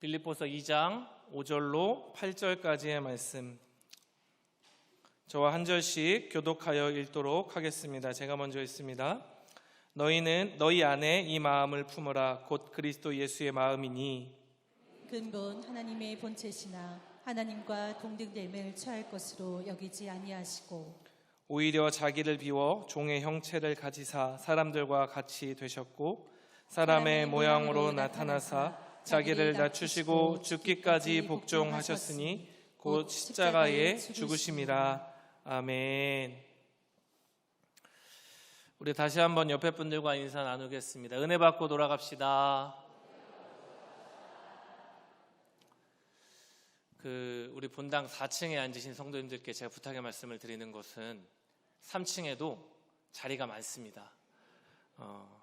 빌립보서 2장 5절로 8절까지의 말씀. 저와 한 절씩 교독하여 읽도록 하겠습니다. 제가 먼저 읽습니다. 너희는 너희 안에 이 마음을 품으라 곧 그리스도 예수의 마음이니 근본 하나님의 본체시나 하나님과 동등됨을 처할 것으로 여기지 아니하시고 오히려 자기를 비워 종의 형체를 가지사 사람들과 같이 되셨고 사람의 모양으로 나타나사 자기를 낮추시고 죽기까지 복종하셨으니 곧 십자가에 죽으심이라 아멘. 우리 다시 한번 옆에 분들과 인사 나누겠습니다. 은혜 받고 돌아갑시다. 그 우리 본당 4층에 앉으신 성도님들께 제가 부탁의 말씀을 드리는 것은 3층에도 자리가 많습니다. 어,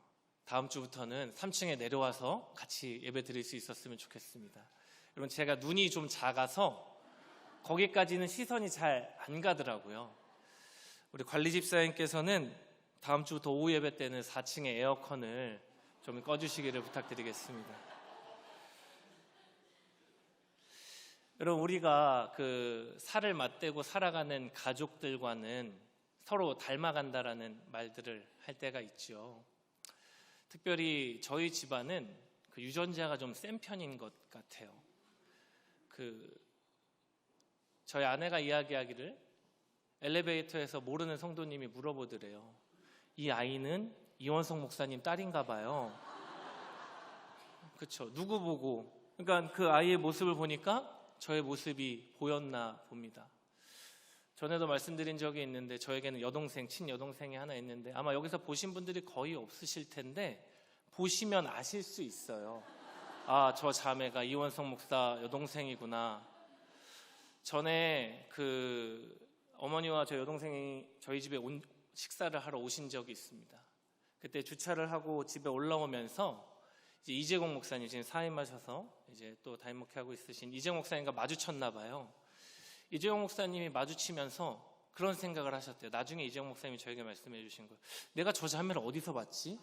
다음 주부터는 3층에 내려와서 같이 예배 드릴 수 있었으면 좋겠습니다. 여러분 제가 눈이 좀 작아서 거기까지는 시선이 잘 안 가더라고요. 우리 관리 집사님께서는 다음 주부터 오후 예배 때는 4층에 에어컨을 좀 꺼주시기를 부탁드리겠습니다. 여러분 우리가 그 살을 맞대고 살아가는 가족들과는 서로 닮아간다라는 말들을 할 때가 있죠. 특별히 저희 집안은 그 유전자가 좀 센 편인 것 같아요. 그 저희 아내가 이야기하기를 엘리베이터에서 모르는 성도님이 물어보더래요. 이 아이는 이원성 목사님 딸인가 봐요. 그렇죠. 누구 보고? 그러니까 그 아이의 모습을 보니까 저의 모습이 보였나 봅니다. 전에도 말씀드린 적이 있는데 저에게는 여동생, 친여동생이 하나 있는데 아마 여기서 보신 분들이 거의 없으실 텐데 보시면 아실 수 있어요. 아, 저 자매가 이원성 목사 여동생이구나. 전에 그 어머니와 저 여동생이 저희 집에 온, 식사를 하러 오신 적이 있습니다. 그때 주차를 하고 집에 올라오면서 이제 이재공 목사님 지금 사임하셔서 이제 또 담임 목회하고 있으신 이재공 목사님과 마주쳤나 봐요. 이재용 목사님이 마주치면서 그런 생각을 하셨대요. 나중에 이재용 목사님이 저에게 말씀해 주신 거예요. 내가 저 자매를 어디서 봤지?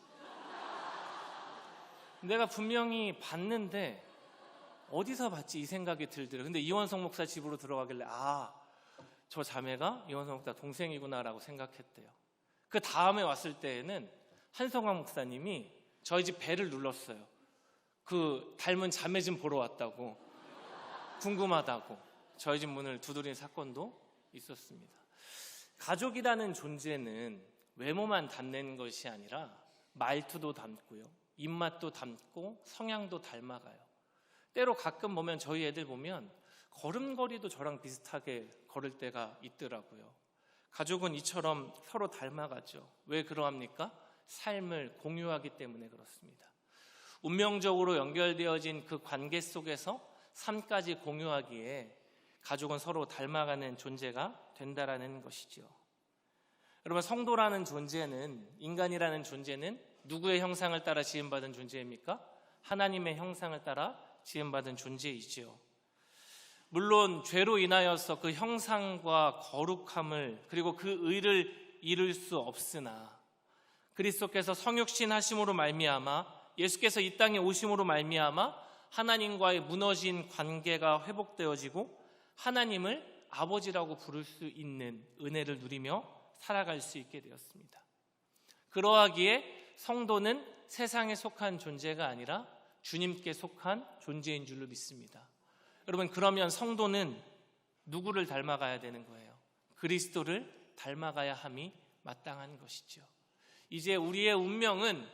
내가 분명히 봤는데 어디서 봤지 이 생각이 들더라고요. 근데 이원성 목사 집으로 들어가길래 아, 저 자매가 이원성 목사 동생이구나라고 생각했대요. 그 다음에 왔을 때에는 한성광 목사님이 저희 집 배를 눌렀어요. 그 닮은 자매 좀 보러 왔다고 궁금하다고 저희 집 문을 두드린 사건도 있었습니다. 가족이라는 존재는 외모만 닮는 것이 아니라 말투도 닮고요. 입맛도 닮고 성향도 닮아가요. 때로 가끔 보면 저희 애들 보면 걸음걸이도 저랑 비슷하게 걸을 때가 있더라고요. 가족은 이처럼 서로 닮아가죠. 왜 그러합니까? 삶을 공유하기 때문에 그렇습니다. 운명적으로 연결되어진 그 관계 속에서 삶까지 공유하기에 가족은 서로 닮아가는 존재가 된다라는 것이지요. 여러분 성도라는 존재는 인간이라는 존재는 누구의 형상을 따라 지음받은 존재입니까? 하나님의 형상을 따라 지음받은 존재이지요. 물론 죄로 인하여서 그 형상과 거룩함을 그리고 그 의를 이룰 수 없으나 그리스도께서 성육신 하심으로 말미암아 예수께서 이 땅에 오심으로 말미암아 하나님과의 무너진 관계가 회복되어지고 하나님을 아버지라고 부를 수 있는 은혜를 누리며 살아갈 수 있게 되었습니다. 그러하기에 성도는 세상에 속한 존재가 아니라 주님께 속한 존재인 줄로 믿습니다. 여러분, 그러면 성도는 누구를 닮아가야 되는 거예요? 그리스도를 닮아가야 함이 마땅한 것이죠. 이제 우리의 운명은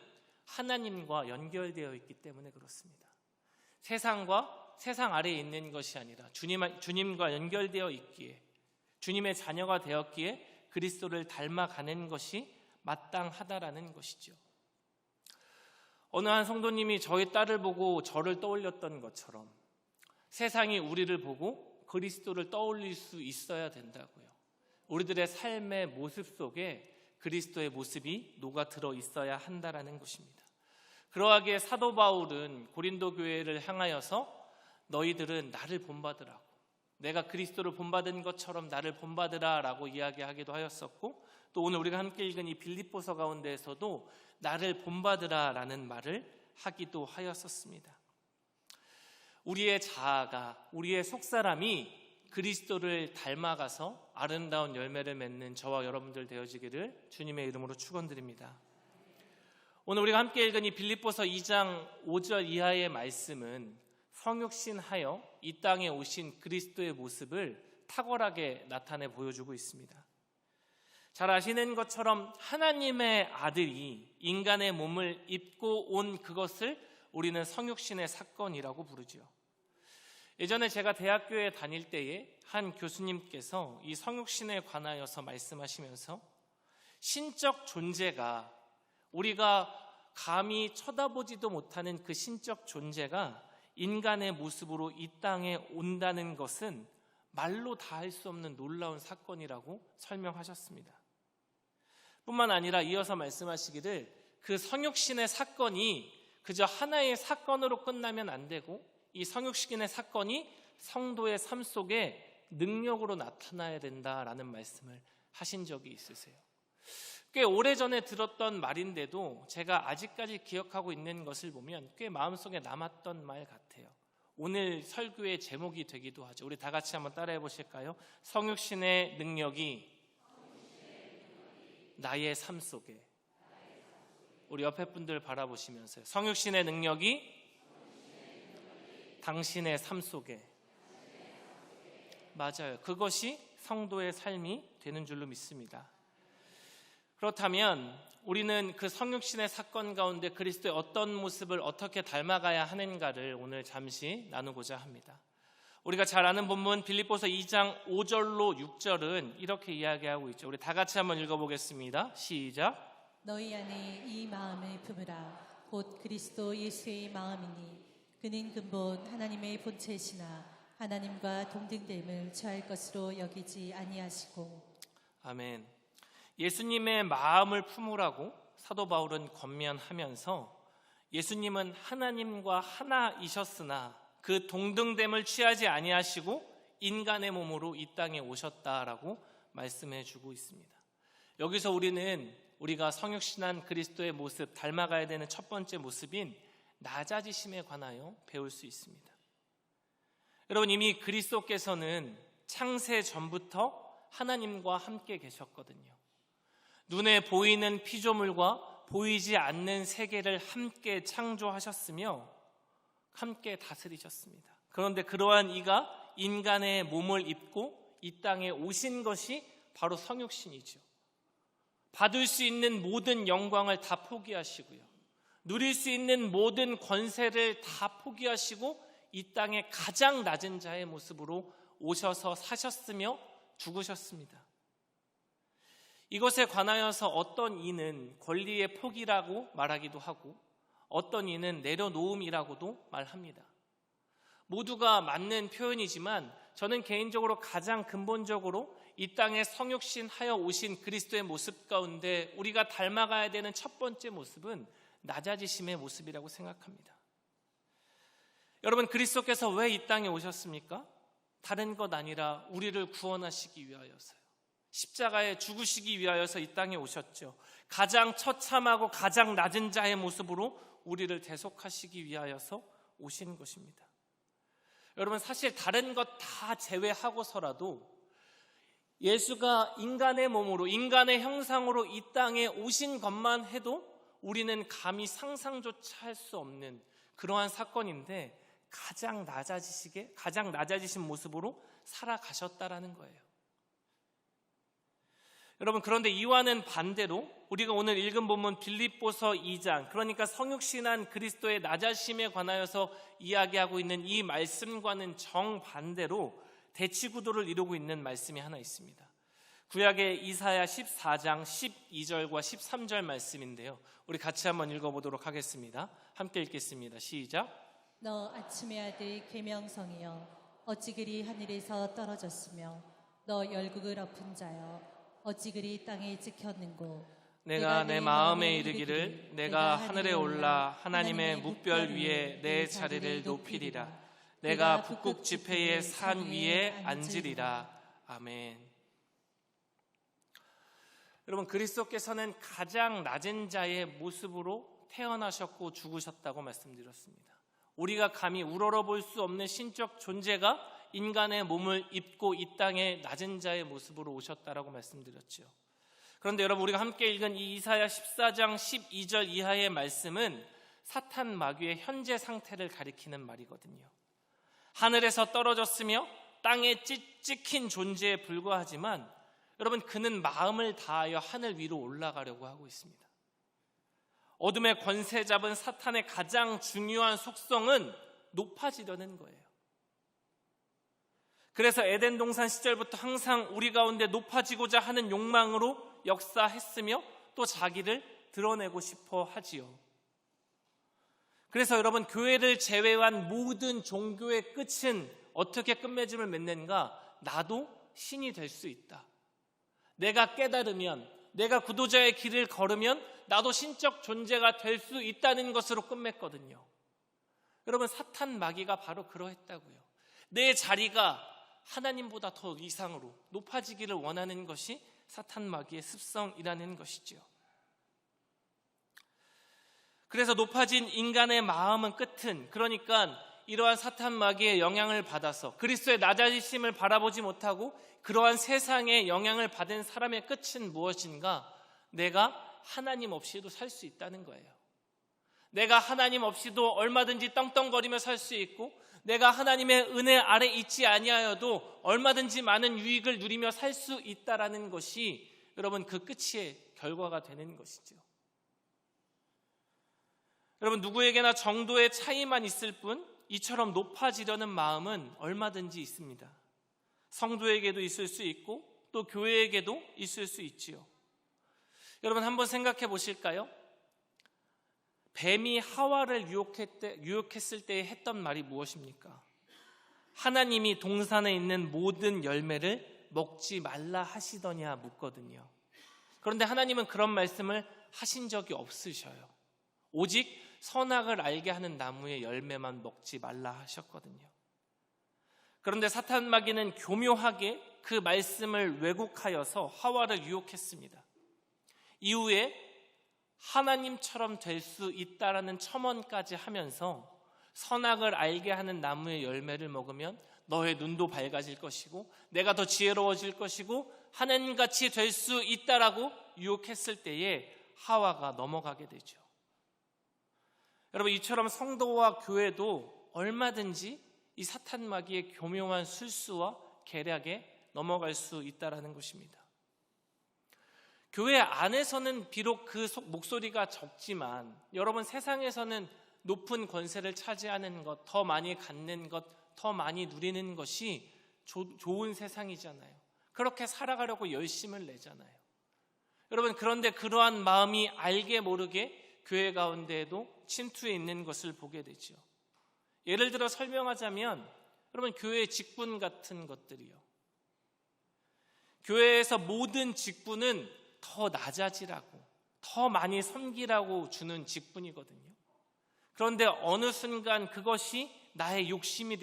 하나님과 연결되어 있기 때문에 그렇습니다. 세상과 세상 아래에 있는 것이 아니라 주님, 주님과 연결되어 있기에 주님의 자녀가 되었기에 그리스도를 닮아가는 것이 마땅하다라는 것이죠. 어느 한 성도님이 저희 딸을 보고 저를 떠올렸던 것처럼 세상이 우리를 보고 그리스도를 떠올릴 수 있어야 된다고요. 우리들의 삶의 모습 속에 그리스도의 모습이 녹아 들어 있어야 한다라는 것입니다. 그러하기에 사도 바울은 고린도 교회를 향하여서 너희들은 나를 본받으라고 내가 그리스도를 본받은 것처럼 나를 본받으라라고 이야기하기도 하였었고 또 오늘 우리가 함께 읽은 이 빌립보서 가운데에서도 나를 본받으라라는 말을 하기도 하였었습니다. 우리의 자아가 우리의 속사람이 그리스도를 닮아가서 아름다운 열매를 맺는 저와 여러분들 되어지기를 주님의 이름으로 축원드립니다. 오늘 우리가 함께 읽은 이 빌립보서 2장 5절 이하의 말씀은 성육신하여 이 땅에 오신 그리스도의 모습을 탁월하게 나타내 보여주고 있습니다. 잘 아시는 것처럼 하나님의 아들이 인간의 몸을 입고 온 그것을 우리는 성육신의 사건이라고 부르지요. 예전에 제가 대학교에 다닐 때에 한 교수님께서 이 성육신에 관하여서 말씀하시면서 신적 존재가 우리가 감히 쳐다보지도 못하는 그 신적 존재가 인간의 모습으로 이 땅에 온다는 것은 말로 다 할 수 없는 놀라운 사건이라고 설명하셨습니다. 뿐만 아니라 이어서 말씀하시기를 그 성육신의 사건이 그저 하나의 사건으로 끝나면 안 되고 이 성육신의 사건이 성도의 삶 속에 능력으로 나타나야 된다라는 말씀을 하신 적이 있으세요. 꽤 오래전에 들었던 말인데도 제가 아직까지 기억하고 있는 것을 보면 꽤 마음속에 남았던 말 같아요. 오늘 설교의 제목이 되기도 하죠. 우리 다 같이 한번 따라해 보실까요? 성육신의 능력이 나의 삶 속에 우리 옆에 분들 바라보시면서요. 성육신의 능력이 당신의 삶 속에 맞아요. 그것이 성도의 삶이 되는 줄로 믿습니다. 그렇다면 우리는 그 성육신의 사건 가운데 그리스도의 어떤 모습을 어떻게 닮아가야 하는가를 오늘 잠시 나누고자 합니다. 우리가 잘 아는 본문 빌립보서 2장 5절로 6절은 이렇게 이야기하고 있죠. 우리 다 같이 한번 읽어보겠습니다. 시작. 너희 안에 이 마음을 품으라 곧 그리스도 예수의 마음이니 그는 근본 하나님의 본체시나 하나님과 동등됨을 처할 것으로 여기지 아니하시고 아멘. 예수님의 마음을 품으라고 사도 바울은 권면하면서 예수님은 하나님과 하나이셨으나 그 동등됨을 취하지 아니하시고 인간의 몸으로 이 땅에 오셨다라고 말씀해 주고 있습니다. 여기서 우리는 우리가 성육신한 그리스도의 모습 닮아가야 되는 첫 번째 모습인 낮아지심에 관하여 배울 수 있습니다. 여러분 이미 그리스도께서는 창세 전부터 하나님과 함께 계셨거든요. 눈에 보이는 피조물과 보이지 않는 세계를 함께 창조하셨으며 함께 다스리셨습니다. 그런데 그러한 이가 인간의 몸을 입고 이 땅에 오신 것이 바로 성육신이죠. 받을 수 있는 모든 영광을 다 포기하시고요. 누릴 수 있는 모든 권세를 다 포기하시고 이 땅의 가장 낮은 자의 모습으로 오셔서 사셨으며 죽으셨습니다. 이것에 관하여서 어떤 이는 권리의 포기라고 말하기도 하고 어떤 이는 내려놓음이라고도 말합니다. 모두가 맞는 표현이지만 저는 개인적으로 가장 근본적으로 이 땅에 성육신 하여 오신 그리스도의 모습 가운데 우리가 닮아가야 되는 첫 번째 모습은 낮아지심의 모습이라고 생각합니다. 여러분 그리스도께서 왜 이 땅에 오셨습니까? 다른 것 아니라 우리를 구원하시기 위하여서요. 십자가에 죽으시기 위하여서 이 땅에 오셨죠. 가장 처참하고 가장 낮은 자의 모습으로 우리를 대속하시기 위하여서 오신 것입니다. 여러분 사실 다른 것 다 제외하고서라도 예수가 인간의 몸으로 인간의 형상으로 이 땅에 오신 것만 해도 우리는 감히 상상조차 할 수 없는 그러한 사건인데 가장 낮아지시게 가장 낮아지신 모습으로 살아가셨다라는 거예요. 여러분 그런데 이와는 반대로 우리가 오늘 읽은 본문 빌립보서 2장 그러니까 성육신한 그리스도의 낮아심에 관하여서 이야기하고 있는 이 말씀과는 정반대로 대치구도를 이루고 있는 말씀이 하나 있습니다. 구약의 이사야 14장 12절과 13절 말씀인데요. 우리 같이 한번 읽어보도록 하겠습니다. 함께 읽겠습니다. 시작. 너 아침의 아들 계명성이여 어찌 그리 하늘에서 떨어졌으며 너 열국을 엎은 자여 어찌 그리 땅에 찍혔는고 내가 내 마음에 이르기를 내가 하늘에 올라 하나님의 묵별 위에 내 자리를 높이리라 내가 북극 지폐의 산 위에 앉으리라 아멘. 여러분 그리스도께서는 가장 낮은 자의 모습으로 태어나셨고 죽으셨다고 말씀드렸습니다. 우리가 감히 우러러 볼 수 없는 신적 존재가 인간의 몸을 입고 이 땅에 낮은 자의 모습으로 오셨다라고 말씀드렸죠. 그런데 여러분 우리가 함께 읽은 이 이사야 14장 12절 이하의 말씀은 사탄 마귀의 현재 상태를 가리키는 말이거든요. 하늘에서 떨어졌으며 땅에 찢- 찍힌 존재에 불과하지만 여러분 그는 마음을 다하여 하늘 위로 올라가려고 하고 있습니다. 어둠의 권세 잡은 사탄의 가장 중요한 속성은 높아지려는 거예요. 그래서 에덴 동산 시절부터 항상 우리 가운데 높아지고자 하는 욕망으로 역사했으며 또 자기를 드러내고 싶어 하지요. 그래서 여러분 교회를 제외한 모든 종교의 끝은 어떻게 끝맺음을 맺는가? 나도 신이 될 수 있다. 내가 깨달으면 내가 구도자의 길을 걸으면 나도 신적 존재가 될 수 있다는 것으로 끝맺거든요. 여러분 사탄 마귀가 바로 그러했다고요. 내 자리가 하나님보다 더 이상으로 높아지기를 원하는 것이 사탄 마귀의 습성이라는 것이지요. 그래서 높아진 인간의 마음은 끝은 그러니까 이러한 사탄 마귀의 영향을 받아서 그리스도의 낮아지심을 바라보지 못하고 그러한 세상의 영향을 받은 사람의 끝은 무엇인가? 내가 하나님 없이도 살 수 있다는 거예요. 내가 하나님 없이도 얼마든지 떵떵거리며 살 수 있고 내가 하나님의 은혜 아래 있지 아니하여도 얼마든지 많은 유익을 누리며 살 수 있다라는 것이 여러분 그 끝의 결과가 되는 것이죠. 여러분 누구에게나 정도의 차이만 있을 뿐 이처럼 높아지려는 마음은 얼마든지 있습니다. 성도에게도 있을 수 있고 또 교회에게도 있을 수 있지요. 여러분 한번 생각해 보실까요? 뱀이 하와를 유혹했 을 때 했던 말이 무엇입니까? 하나님이 동산에 있는 모든 열매를 먹지 말라 하시더냐 묻거든요. 그런데 하나님은 그런 말씀을 하신 적이 없으셔요. 오직 선악을 알게 하는 나무의 열매만 먹지 말라 하셨거든요. 그런데 사탄 마귀는 교묘하게 그 말씀을 왜곡하여서 하와를 유혹했습니다. 이후에 하나님처럼 될 수 있다라는 첨언까지 하면서 선악을 알게 하는 나무의 열매를 먹으면 너의 눈도 밝아질 것이고 내가 더 지혜로워질 것이고 하나님같이 될 수 있다라고 유혹했을 때에 하와가 넘어가게 되죠. 여러분 이처럼 성도와 교회도 얼마든지 이 사탄 마귀의 교묘한 술수와 계략에 넘어갈 수 있다라는 것입니다. 교회 안에서는 비록 그 목소리가 적지만 여러분 세상에서는 높은 권세를 차지하는 것, 더 많이 갖는 것, 더 많이 누리는 것이 조, 좋은 세상이잖아요. 그렇게 살아가려고 열심을 내잖아요. 여러분 그런데 그러한 마음이 알게 모르게 교회 가운데에도 침투해 있는 것을 보게 되죠. 예를 들어 설명하자면 여러분 교회의 직분 같은 것들이요. 교회에서 모든 직분은 더 낮아지라고, 더 많이 섬기라고 주는 직분이거든요. 그런데 어느 순간 그것이 나의 욕심이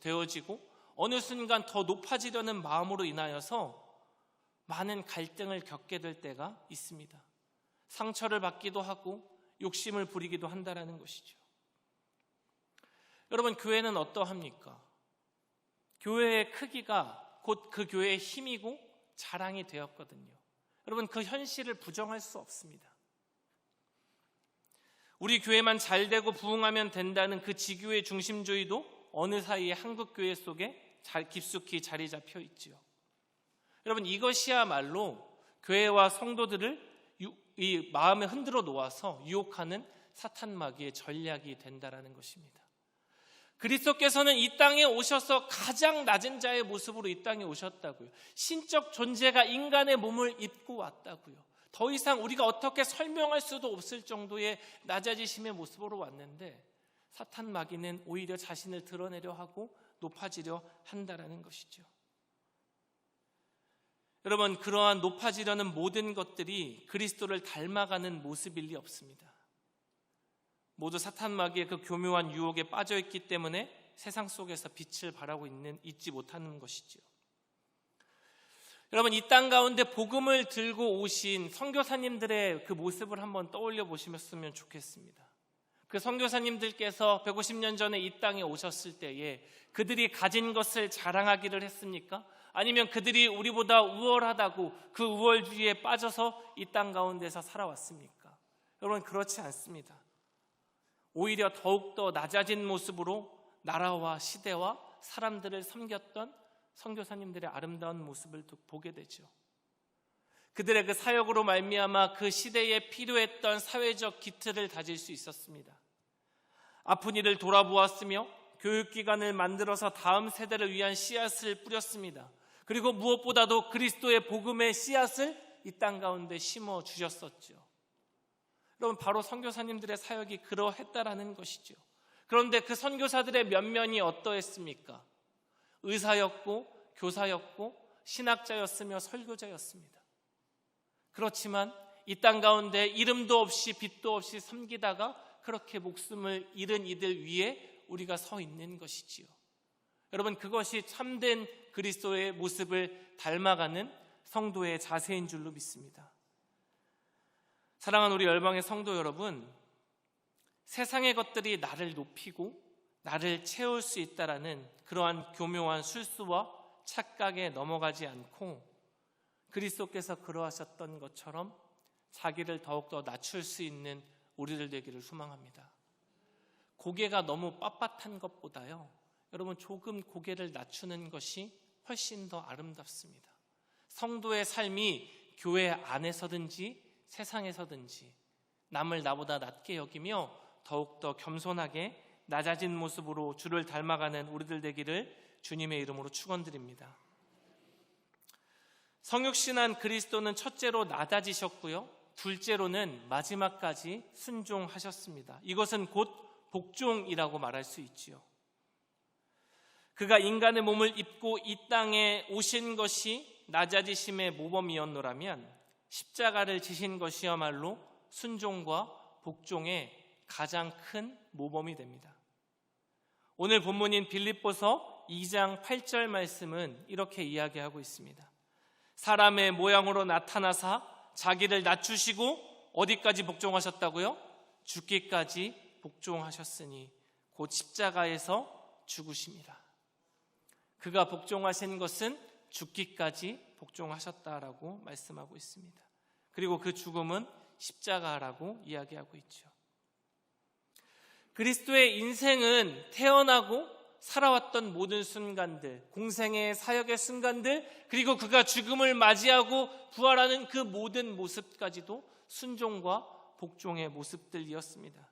되어지고 어느 순간 더 높아지려는 마음으로 인하여서 많은 갈등을 겪게 될 때가 있습니다. 상처를 받기도 하고 욕심을 부리기도 한다라는 것이죠. 여러분 교회는 어떠합니까? 교회의 크기가 곧 그 교회의 힘이고 자랑이 되었거든요. 여러분 그 현실을 부정할 수 없습니다. 우리 교회만 잘 되고 부흥하면 된다는 그 지교의 중심주의도 어느 사이에 한국 교회 속에 잘 깊숙이 자리 잡혀 있지요. 여러분 이것이야말로 교회와 성도들을 유, 이 마음에 흔들어 놓아서 유혹하는 사탄 마귀의 전략이 된다라는 것입니다. 그리스도께서는 이 땅에 오셔서 가장 낮은 자의 모습으로 이 땅에 오셨다고요. 신적 존재가 인간의 몸을 입고 왔다고요. 더 이상 우리가 어떻게 설명할 수도 없을 정도의 낮아지심의 모습으로 왔는데 사탄 마귀는 오히려 자신을 드러내려 하고 높아지려 한다라는 것이죠. 여러분 그러한 높아지려는 모든 것들이 그리스도를 닮아가는 모습일 리 없습니다. 모두 사탄 마귀의 그 교묘한 유혹에 빠져 있기 때문에 세상 속에서 빛을 발하고 있는 잊지 못하는 것이지요. 여러분 이 땅 가운데 복음을 들고 오신 선교사님들의 그 모습을 한번 떠올려 보시면 좋겠습니다. 그 선교사님들께서 150년 전에 이 땅에 오셨을 때에 그들이 가진 것을 자랑하기를 했습니까? 아니면 그들이 우리보다 우월하다고 그 우월주의에 빠져서 이 땅 가운데서 살아왔습니까? 여러분 그렇지 않습니다. 오히려 더욱더 낮아진 모습으로 나라와 시대와 사람들을 섬겼던 선교사님들의 아름다운 모습을 또 보게 되죠. 그들의 그 사역으로 말미암아 그 시대에 필요했던 사회적 기틀을 다질 수 있었습니다. 아픈 이를 돌아보았으며 교육기관을 만들어서 다음 세대를 위한 씨앗을 뿌렸습니다. 그리고 무엇보다도 그리스도의 복음의 씨앗을 이 땅 가운데 심어 주셨었죠. 여러분 바로 선교사님들의 사역이 그러했다라는 것이죠. 그런데 그 선교사들의 면면이 어떠했습니까? 의사였고 교사였고 신학자였으며 설교자였습니다. 그렇지만 이 땅 가운데 이름도 없이 빛도 없이 섬기다가 그렇게 목숨을 잃은 이들 위에 우리가 서 있는 것이지요. 여러분 그것이 참된 그리스도의 모습을 닮아가는 성도의 자세인 줄로 믿습니다. 사랑하는 우리 열방의 성도 여러분, 세상의 것들이 나를 높이고 나를 채울 수 있다라는 그러한 교묘한 술수와 착각에 넘어가지 않고 그리스도께서 그러하셨던 것처럼 자기를 더욱더 낮출 수 있는 우리들 되기를 소망합니다. 고개가 너무 빳빳한 것보다요. 여러분 조금 고개를 낮추는 것이 훨씬 더 아름답습니다. 성도의 삶이 교회 안에서든지 세상에서든지 남을 나보다 낮게 여기며 더욱더 겸손하게 낮아진 모습으로 주를 닮아가는 우리들 되기를 주님의 이름으로 축원드립니다. 성육신한 그리스도는 첫째로 낮아지셨고요. 둘째로는 마지막까지 순종하셨습니다. 이것은 곧 복종이라고 말할 수 있지요. 그가 인간의 몸을 입고 이 땅에 오신 것이 낮아지심의 모범이었노라면 십자가를 지신 것이야말로 순종과 복종의 가장 큰 모범이 됩니다. 오늘 본문인 빌립보서 2장 8절 말씀은 이렇게 이야기하고 있습니다. 사람의 모양으로 나타나사 자기를 낮추시고 어디까지 복종하셨다고요? 죽기까지 복종하셨으니 곧 십자가에서 죽으십니다. 그가 복종하신 것은 죽기까지 복종하셨다라고 말씀하고 있습니다. 그리고 그 죽음은 십자가라고 이야기하고 있죠. 그리스도의 인생은 태어나고 살아왔던 모든 순간들, 공생의 사역의 순간들, 그리고 그가 죽음을 맞이하고 부활하는 그 모든 모습까지도 순종과 복종의 모습들이었습니다.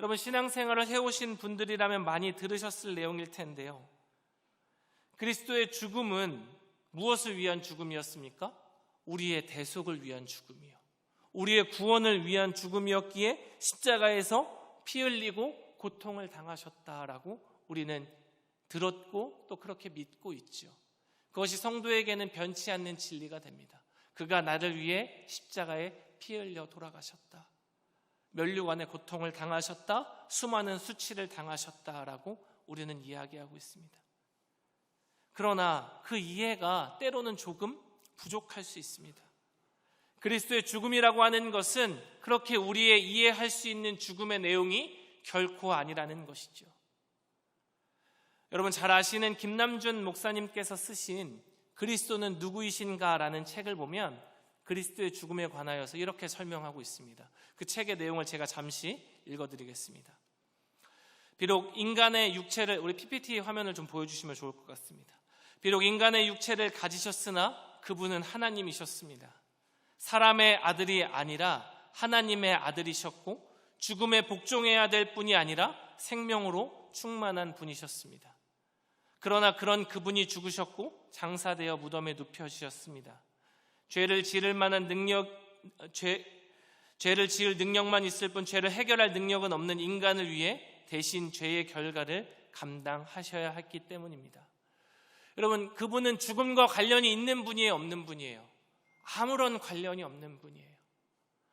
여러분 신앙생활을 해오신 분들이라면 많이 들으셨을 내용일 텐데요. 그리스도의 죽음은 무엇을 위한 죽음이었습니까? 우리의 대속을 위한 죽음이요. 우리의 구원을 위한 죽음이었기에 십자가에서 피 흘리고 고통을 당하셨다라고 우리는 들었고 또 그렇게 믿고 있죠. 그것이 성도에게는 변치 않는 진리가 됩니다. 그가 나를 위해 십자가에 피 흘려 돌아가셨다. 멸류관의 고통을 당하셨다. 수많은 수치를 당하셨다라고 우리는 이야기하고 있습니다. 그러나 그 이해가 때로는 조금 부족할 수 있습니다. 그리스도의 죽음이라고 하는 것은 그렇게 우리의 이해할 수 있는 죽음의 내용이 결코 아니라는 것이죠. 여러분 잘 아시는 김남준 목사님께서 쓰신 그리스도는 누구이신가라는 책을 보면 그리스도의 죽음에 관하여서 이렇게 설명하고 있습니다. 그 책의 내용을 제가 잠시 읽어드리겠습니다. 비록 인간의 육체를 우리 PPT 화면을 좀 보여주시면 좋을 것 같습니다. 비록 인간의 육체를 가지셨으나 그분은 하나님이셨습니다. 사람의 아들이 아니라 하나님의 아들이셨고 죽음에 복종해야 될 뿐이 아니라 생명으로 충만한 분이셨습니다. 그러나 그런 그분이 죽으셨고 장사되어 무덤에 눕혀지셨습니다. 죄를 지을 만한 능력, 죄, 죄를 지을 능력만 있을 뿐 죄를 해결할 능력은 없는 인간을 위해 대신 죄의 결과를 감당하셔야 했기 때문입니다. 여러분, 그분은 죽음과 관련이 있는 분이에요, 없는 분이에요? 아무런 관련이 없는 분이에요.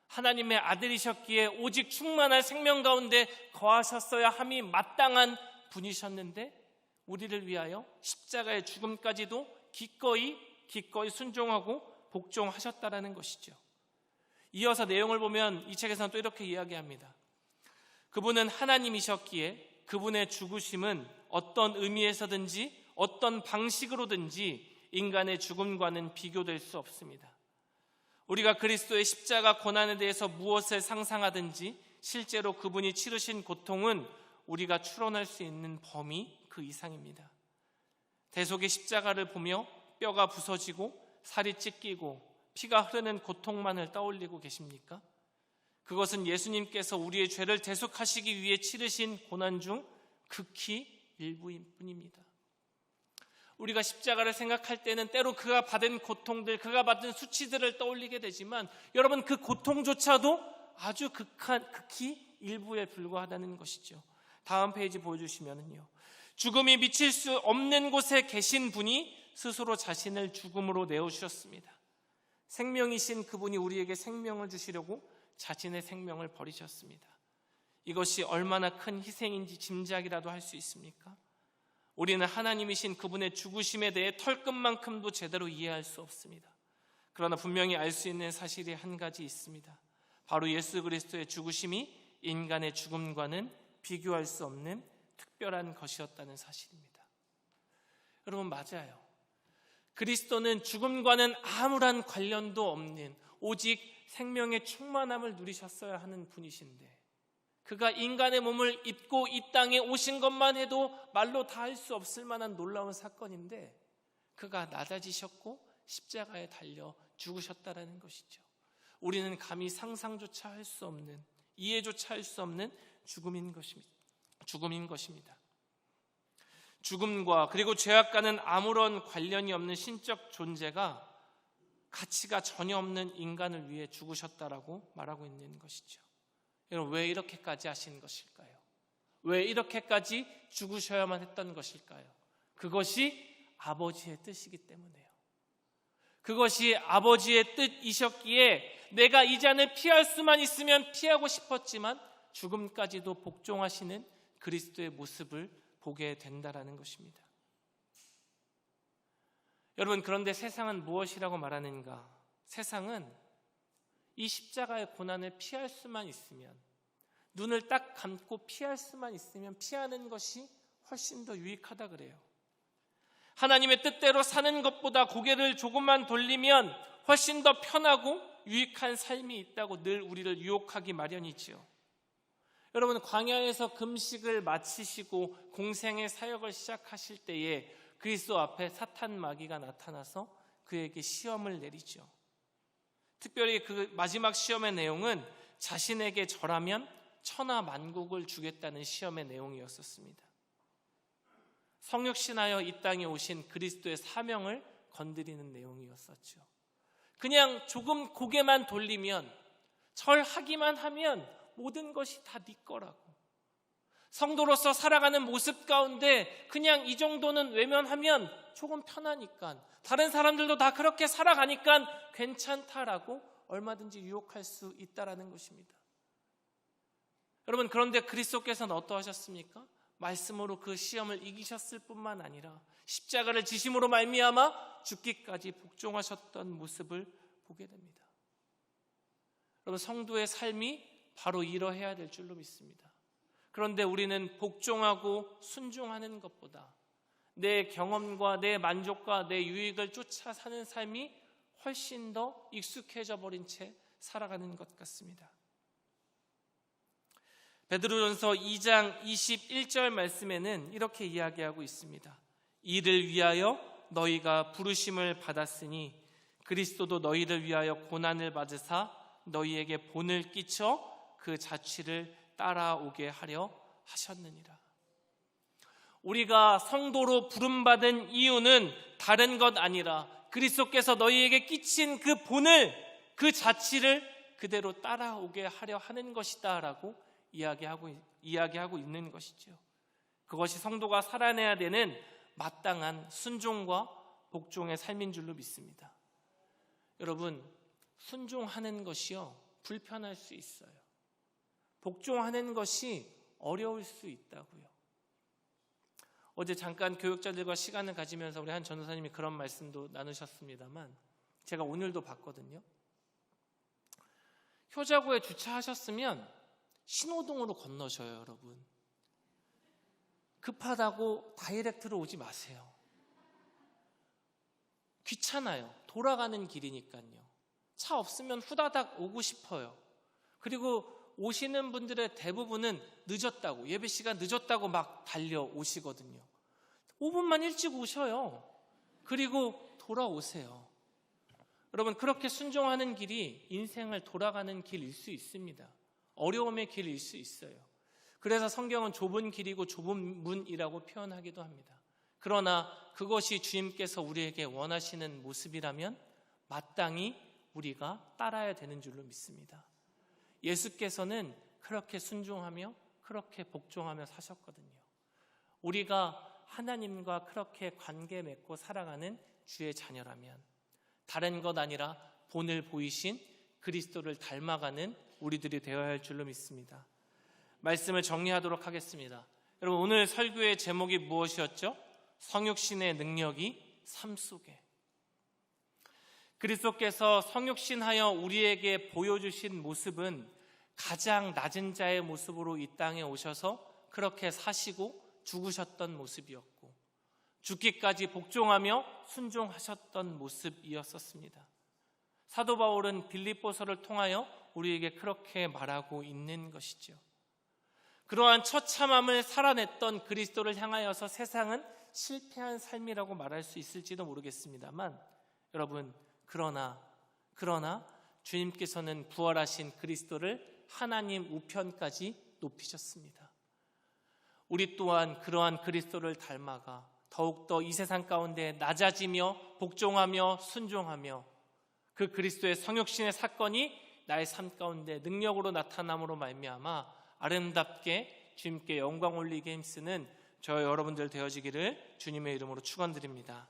하나님의 아들이셨기에 오직 충만한 생명 가운데 거하셨어야 함이 마땅한 분이셨는데 우리를 위하여 십자가의 죽음까지도 기꺼이 기꺼이 순종하고 복종하셨다라는 것이죠. 이어서 내용을 보면 이 책에서는 또 이렇게 이야기합니다. 그분은 하나님이셨기에 그분의 죽으심은 어떤 의미에서든지 어떤 방식으로든지 인간의 죽음과는 비교될 수 없습니다. 우리가 그리스도의 십자가 고난에 대해서 무엇을 상상하든지 실제로 그분이 치르신 고통은 우리가 추론할 수 있는 범위 그 이상입니다. 대속의 십자가를 보며 뼈가 부서지고 살이 찢기고 피가 흐르는 고통만을 떠올리고 계십니까? 그것은 예수님께서 우리의 죄를 대속하시기 위해 치르신 고난 중 극히 일부일 뿐입니다. 우리가 십자가를 생각할 때는 때로 그가 받은 고통들, 그가 받은 수치들을 떠올리게 되지만 여러분 그 고통조차도 아주 극한, 극히 일부에 불과하다는 것이죠. 다음 페이지 보여주시면은요. 죽음이 미칠 수 없는 곳에 계신 분이 스스로 자신을 죽음으로 내어주셨습니다. 생명이신 그분이 우리에게 생명을 주시려고 자신의 생명을 버리셨습니다. 이것이 얼마나 큰 희생인지 짐작이라도 할 수 있습니까? 우리는 하나님이신 그분의 죽으심에 대해 털끝만큼도 제대로 이해할 수 없습니다. 그러나 분명히 알 수 있는 사실이 한 가지 있습니다. 바로 예수 그리스도의 죽으심이 인간의 죽음과는 비교할 수 없는 특별한 것이었다는 사실입니다. 여러분 맞아요. 그리스도는 죽음과는 아무런 관련도 없는 오직 생명의 충만함을 누리셨어야 하는 분이신데 그가 인간의 몸을 입고 이 땅에 오신 것만 해도 말로 다 할 수 없을 만한 놀라운 사건인데 그가 낮아지셨고 십자가에 달려 죽으셨다라는 것이죠. 우리는 감히 상상조차 할 수 없는 이해조차 할 수 없는 죽음인 것입니다. 죽음인 것입니다. 죽음과 그리고 죄악과는 아무런 관련이 없는 신적 존재가 가치가 전혀 없는 인간을 위해 죽으셨다라고 말하고 있는 것이죠. 여러분 왜 이렇게까지 하신 것일까요? 왜 이렇게까지 죽으셔야만 했던 것일까요? 그것이 아버지의 뜻이기 때문에요. 그것이 아버지의 뜻이셨기에 내가 이 잔을 피할 수만 있으면 피하고 싶었지만 죽음까지도 복종하시는 그리스도의 모습을 보게 된다라는 것입니다. 여러분 그런데 세상은 무엇이라고 말하는가? 세상은 이 십자가의 고난을 피할 수만 있으면 눈을 딱 감고 피할 수만 있으면 피하는 것이 훨씬 더 유익하다 그래요. 하나님의 뜻대로 사는 것보다 고개를 조금만 돌리면 훨씬 더 편하고 유익한 삶이 있다고 늘 우리를 유혹하기 마련이지요. 여러분 광야에서 금식을 마치시고 공생의 사역을 시작하실 때에 그리스도 앞에 사탄 마귀가 나타나서 그에게 시험을 내리죠. 특별히 그 마지막 시험의 내용은 자신에게 절하면 천하 만국을 주겠다는 시험의 내용이었었습니다. 성육신하여 이 땅에 오신 그리스도의 사명을 건드리는 내용이었었죠. 그냥 조금 고개만 돌리면 절하기만 하면 모든 것이 다 네 거라고. 성도로서 살아가는 모습 가운데 그냥 이 정도는 외면하면 조금 편하니까 다른 사람들도 다 그렇게 살아가니까 괜찮다라고 얼마든지 유혹할 수 있다라는 것입니다. 여러분 그런데 그리스도께서는 어떠하셨습니까? 말씀으로 그 시험을 이기셨을 뿐만 아니라 십자가를 지심으로 말미암아 죽기까지 복종하셨던 모습을 보게 됩니다. 여러분 성도의 삶이 바로 이러해야 될 줄로 믿습니다. 그런데 우리는 복종하고 순종하는 것보다 내 경험과 내 만족과 내 유익을 쫓아 사는 삶이 훨씬 더 익숙해져 버린 채 살아가는 것 같습니다. 베드로전서 2장 21절 말씀에는 이렇게 이야기하고 있습니다. 이를 위하여 너희가 부르심을 받았으니 그리스도도 너희를 위하여 고난을 받으사 너희에게 본을 끼쳐 그 자취를 따라오게 하려 하셨느니라. 우리가 성도로 부름받은 이유는 다른 것 아니라 그리스도께서 너희에게 끼친 그 본을 그 자취를 그대로 따라오게 하려 하는 것이다라고 이야기하고 이야기하고 있는 것이죠. 그것이 성도가 살아내야 되는 마땅한 순종과 복종의 삶인 줄로 믿습니다. 여러분, 순종하는 것이요 불편할 수 있어요. 복종하는 것이 어려울 수 있다고요. 어제 잠깐 교육자들과 시간을 가지면서 우리 한 전도사님이 그런 말씀도 나누셨습니다만 제가 오늘도 봤거든요. 효자고에 주차하셨으면 신호등으로 건너셔요, 여러분. 급하다고 다이렉트로 오지 마세요. 귀찮아요. 돌아가는 길이니까요. 차 없으면 후다닥 오고 싶어요. 그리고 오시는 분들의 대부분은 늦었다고, 예배 시간 늦었다고 막 달려오시거든요. 5분만 일찍 오셔요. 그리고 돌아오세요. 여러분, 그렇게 순종하는 길이 인생을 돌아가는 길일 수 있습니다. 어려움의 길일 수 있어요. 그래서 성경은 좁은 길이고 좁은 문이라고 표현하기도 합니다. 그러나 그것이 주님께서 우리에게 원하시는 모습이라면 마땅히 우리가 따라야 되는 줄로 믿습니다. 예수께서는 그렇게 순종하며 그렇게 복종하며 사셨거든요. 우리가 하나님과 그렇게 관계 맺고 살아가는 주의 자녀라면 다른 것 아니라 본을 보이신 그리스도를 닮아가는 우리들이 되어야 할 줄로 믿습니다. 말씀을 정리하도록 하겠습니다. 여러분 오늘 설교의 제목이 무엇이었죠? 성육신의 능력이 삶 속에. 그리스도께서 성육신하여 우리에게 보여주신 모습은 가장 낮은 자의 모습으로 이 땅에 오셔서 그렇게 사시고 죽으셨던 모습이었고 죽기까지 복종하며 순종하셨던 모습이었었습니다. 사도 바울은 빌립보서를 통하여 우리에게 그렇게 말하고 있는 것이죠. 그러한 처참함을 살아냈던 그리스도를 향하여서 세상은 실패한 삶이라고 말할 수 있을지도 모르겠습니다만 여러분 그러나 그러나 주님께서는 부활하신 그리스도를 하나님 우편까지 높이셨습니다. 우리 또한 그러한 그리스도를 닮아가 더욱더 이 세상 가운데 낮아지며 복종하며 순종하며 그 그리스도의 성육신의 사건이 나의 삶 가운데 능력으로 나타남으로 말미암아 아름답게 주님께 영광 올리게 힘쓰는 저 여러분들 되어지기를 주님의 이름으로 축원드립니다.